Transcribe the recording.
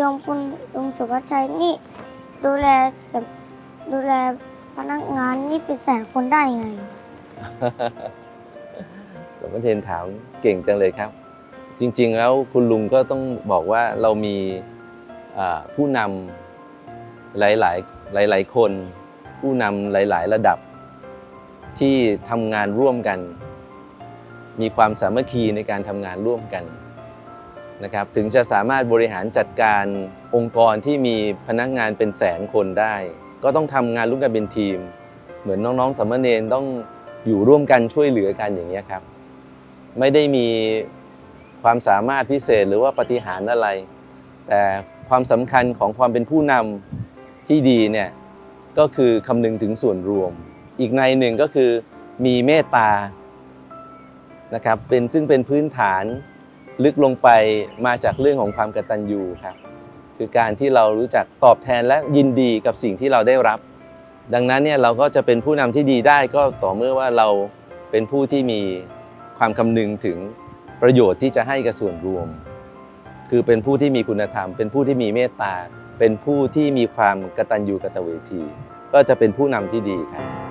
ยมคุณลุงสุภาชัยนี่ ดูแลดูแลพนักงานนี่เป็นแสนคนได้ไงสมเทนถามเก่งจังเลยครับ จริงๆแล้วคุณลุงก็ต้องบอกว่าเรามีผู้นำหลายๆหลาย ๆ คน ผู้นำหลาย ๆ ระดับ ที่ทำงานร่วมกัน มีความสามัคคีในการทำงานร่วมกัน นะครับถึงจะสามารถบริหารจัดการองค์กรที่มีพนักงานเป็นแสนคนได้ ก็ต้องทำงานร่วมกันเป็นทีม เหมือนน้องๆสามเณรต้องอยู่ร่วมกันช่วยเหลือกันอย่างนี้ครับ ไม่ได้มีความสามารถพิเศษหรือว่าปฏิหารอะไร แต่ความสำคัญของความเป็นผู้นำที่ดีเนี่ยก็คือคำนึงถึงส่วนรวม อีกในหนึ่งก็คือมีเมตตานะครับเป็นซึ่งเป็นพื้นฐาน ลึกลงไปมาจากเรื่องของความกตัญญูครับ คือการที่เรารู้จักตอบแทนและยินดีกับสิ่งที่เราได้รับ ดังนั้นเนี่ยเราก็จะเป็นผู้นำที่ดีได้ก็ต่อเมื่อว่าเราเป็นผู้ที่มีความคำนึงถึงประโยชน์ที่จะให้กับส่วนรวม คือเป็นผู้ที่มีคุณธรรม เป็นผู้ที่มีเมตตา เป็นผู้ที่มีความกตัญญูกตเวที ก็จะเป็นผู้นำที่ดีครับ